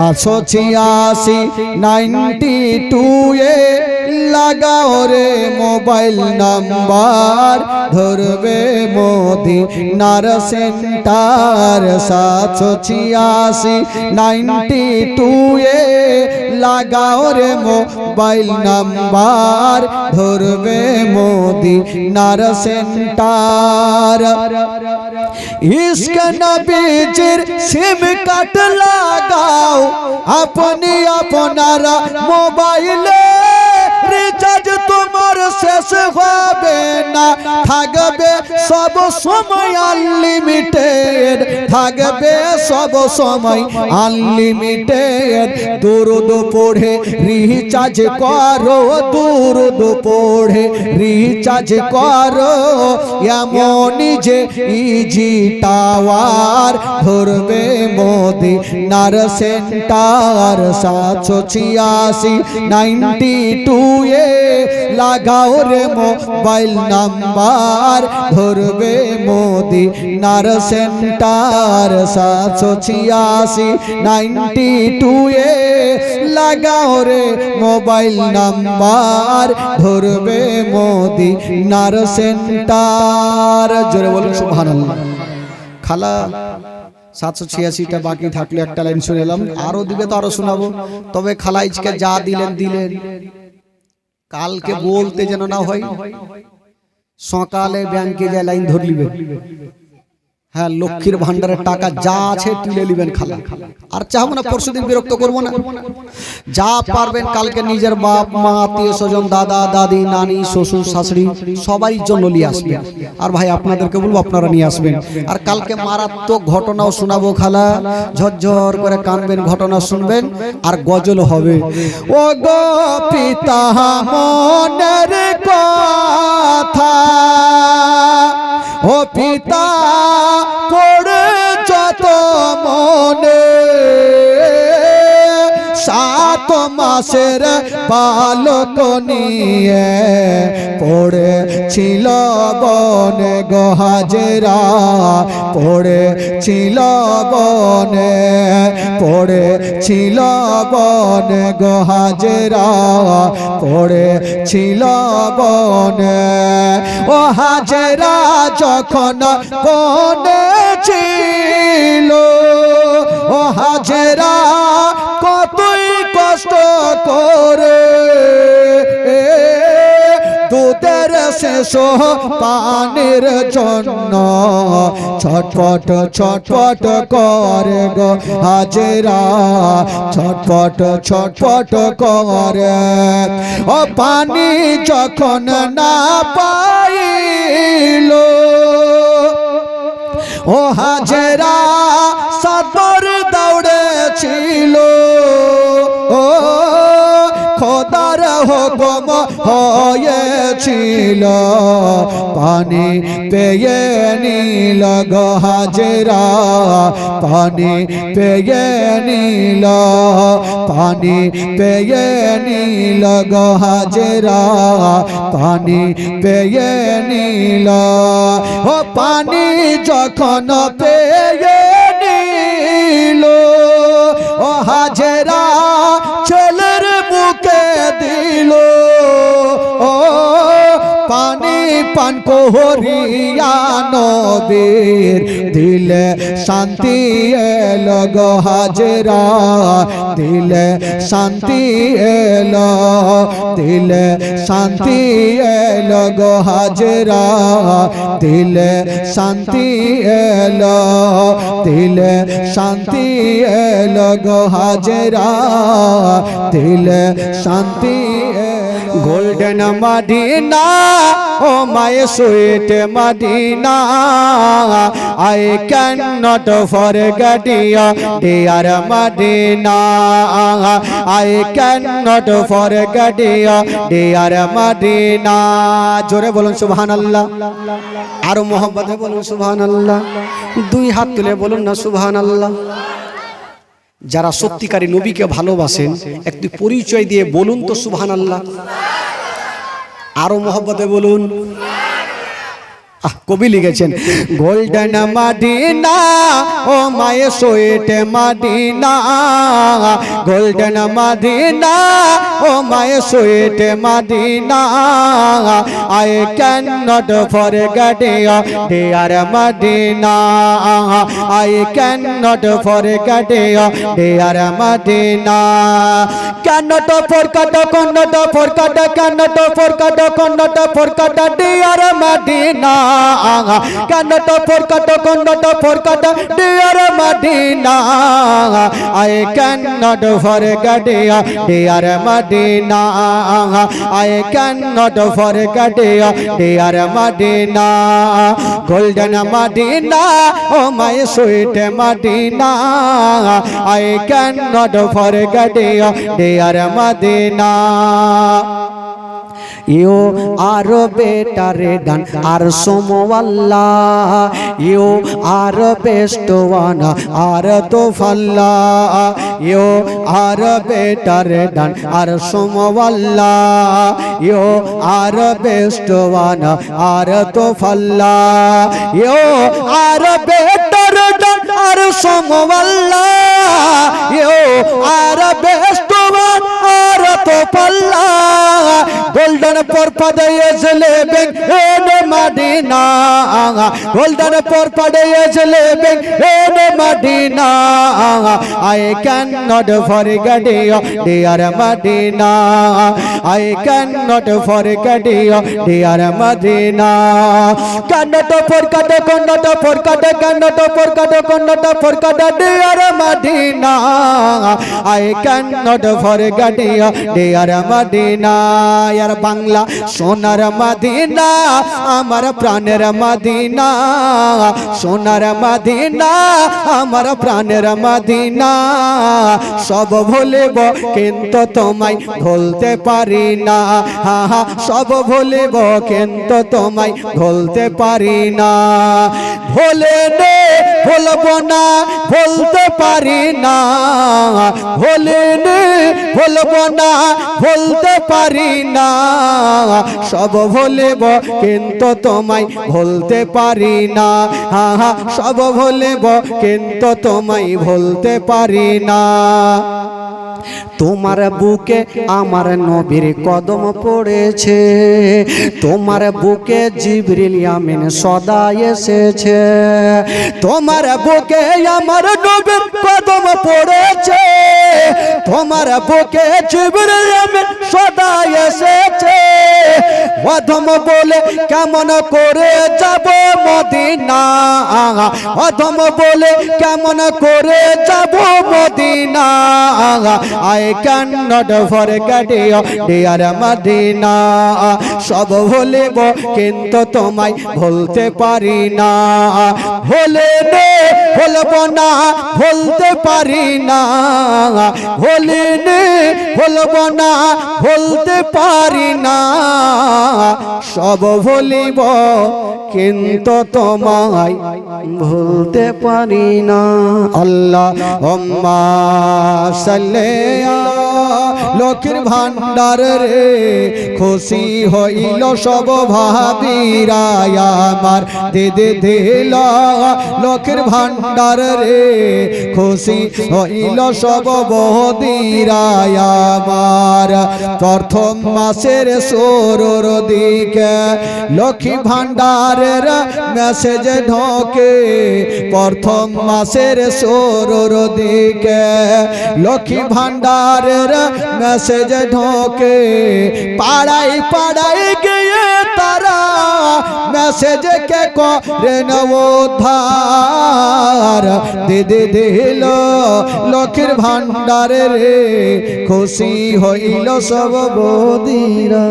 পাঁচশো ছিয়াশি, ninety two এ লাগাও রে মোবাইল নাম্বার, ধরবে মোদি নার সেন্টার। সাতশো ছিয়াশি, নাইনটি টু এ লাগাও রে মোবাইল নাম্বার, ধরবে মোদি নার সেন্টার। ইস্ক নবীজির সিম কাট লাগাও। আপনি আপনারা মোবাইলে রিচার্জ তোমার শেষ হবে। না, থাকবে সব সময় আনলিমিটেড থাকবে সব সময় আনলিমিটেড দুরুদ পড়ে রিচার্জ করো, দুরুদ পড়ে রিচার্জ করো। এমনই যে ইজি টাওয়ার ধরবে মোদি নার সেন্টার সাতশো ছিয়াশি। নাইনটি টু এ লাগাও রে মোবাইল নাম্বার ধরবে মোদি নার সেন্টার সাতশো ছিয়াশি, নাইনটি টু এ। লাগাও রে মোবাইল নাম্বার, ধরবে মোদি নার সেন্টার। জোরে বলুন, সুবহানাল্লাহ। খালা, সাতশো ছিয়াশিটা বাকি থাকলে একটা লাইন শুনে এলাম। আরও দিবে তো আরও শোনাবো। তবে খালাইজকে যা দিলেন দিলেন। কালকে বলতে যেন না হয়। সকালে ব্যাংকে যায় লাইন ধরলিবে। হ্যাঁ লক্ষ্মীর ভান্ডারের টাকা যা আছে তুলে নিবেন খালা। আর চাহবো না পরশু দিন বিরক্ত করব না। যা পারবেন কালকে নিজের বাপ মা আত্মীয় স্বজন দাদা দাদি নানি শ্বশুর শাশুড়ি সবাই জন্য নিয়ে আসবেন। আর ভাই আপনাদেরকে বলব আপনারা নিয়ে আসবেন। আর কালকে মারাত্মক ঘটনাও শোনাবো খালা। ঝরঝর করে কানবেন ঘটনা শুনবেন। আর গজল হবে। ও গো পিতা মনের ও পিতা পড়ে যত মনে। সাত মাসের বালক নিয়ে পড়েছিল বনে গহাজেরা পড়েছিল বনে, পড়ে ছিল বনে গহাজেরা পড়েছিল বনে। ও হাজেরা, যখন বনে ছিল, ও হাজেরা দুধের শেষ পানির জন্য। ছটপট ছটপট করে গো হাজেরা। ছটপট ছটপট করে। ও পানি যখন না পাইল, ও হাজেরা সাদর হয়েছিল পানি পেয়ে নীল হাজেরা, পানি পেয়ে নীল, পানি পেয়ে নীল হাজেরা, পানি পেয়ে নীল। ও পানি যখন পেয়ে নীল পানি কোহরিয়া নবীর দিলে শান্তি এলো গো হাজরা। দিলে শান্তি এলো, দিলে শান্তি এলো গো হাজরা। দিলে শান্তি এলো, দিলে শান্তি এলো গো হাজরা। দিলে শান্তি golden Medina, oh my sweet Medina. I can not forget your dear Medina I can not forget your dear Medina জোরে বলুন সুবহানাল্লাহ। আরও মোহাম্মদে বলুন সুবহানাল্লাহ। দুই হাত তুলে বলুন না সুবহানাল্লাহ। যারা সত্যিকারী নবীকে ভালোবাসেন একটি পরিচয় দিয়ে বলুন তো সুবহান আল্লাহ আরও মহব্বতে বলুন। কবি লিখেছেন, golden Medina, oh my sweet Medina, golden Medina, oh my sweet Medina, I can not forget dear Medina, I can not forget dear Medina cannot forget cannot forget cannot forget cannot forget dear Medina cannot forget cannot forget dear Medina I cannot forget dear Medina I cannot forget dear Medina golden Medina oh my sweet Medina I cannot forget dear Medina you are better than আর সোমওয়াল্লা। You are best one আর তো ফাল্লা you are better than আর সোমওয়াল্লা। You are best one আর তো ফাল্লা you are better ডান আর সোমওয়াল্লা। ইউ আর বেস্ট তো ফাল্লা গোল্ডেন পরপাদে এসলে বেং এনে মাদিনা। গোল্ডেন পরপাদে এসলে বেং এনে Medina. I can not forget you, dear Medina. I can not forget you, dear Medina. Cannot forget cannot forget cannot forget cannot forget dear Medina. I can not forget you dear Medina ইয়ার বাংলা সোনার মাদিনা, আমার প্রাণের মাদিনা, সোনার মাদিনা, আমার প্রাণের মাদিনা। সব ভুলিব কিন্তু তোমায় ভুলতে পারি না। হা, সব ভুলিব কিন্তু তোমায় ভুলতে পারি না। ভুলে নে, ভুলব না, ভুলতে পারি না। ভুলে নে, ভুলব না, ভুলতে পারি না। সব ভুলিব, কিন্তু তোমায় ভুলতে পারি না। হা হা, সব ভুলিব, কিন্তু তোমায় ভুলতে পারি না। তোমার বুকে আমার নবীর কদম পড়েছে, তোমার বুকে জিবরিল আমিন সদা এসেছে, তোমার বুকে আমার নবীর কদম পড়েছে, তোমার বুকে জিবরিল আমিন সদা এসেছে। অধম বলে কেমন করে যাব মদিনা? অধম বলে কেমন করে যাব Medina? Can not forget you dear Medina. সব ভুলিব কিন্তু তোমায় ভুলতে পারি না। ভুলে ভুলব না ভুলতে পারি না। ভুলে নে ভুলব না ভুলতে পারি না। সব ভুলিব কিন্তু তোমায় ভুলতে পারি না। আল্লাহ অম্মা সাল্লে লক্ষ্মীর ভান্ডার রে, খুশি হইল সব ভাবিরা আমার। দিদি দিল লক্ষ্মীর ভান্ডার রে, খুশি হইল সব বহদিরা আমার। প্রথম মাসের সোরর দিকে লক্ষ্মী ভান্ডারের মেসেজ ঢোকে। প্রথম মাসের সোরর দিকে লক্ষ্মী ভান্ডারের মেসেজ ঢোকে। পাড়াই পাড়াই গিয়ে তারা মেসেজ কে করে নবোধার দিদি দিল লক্ষ্মীর ভান্ডারে রে, খুশি হইল সব বদিরা।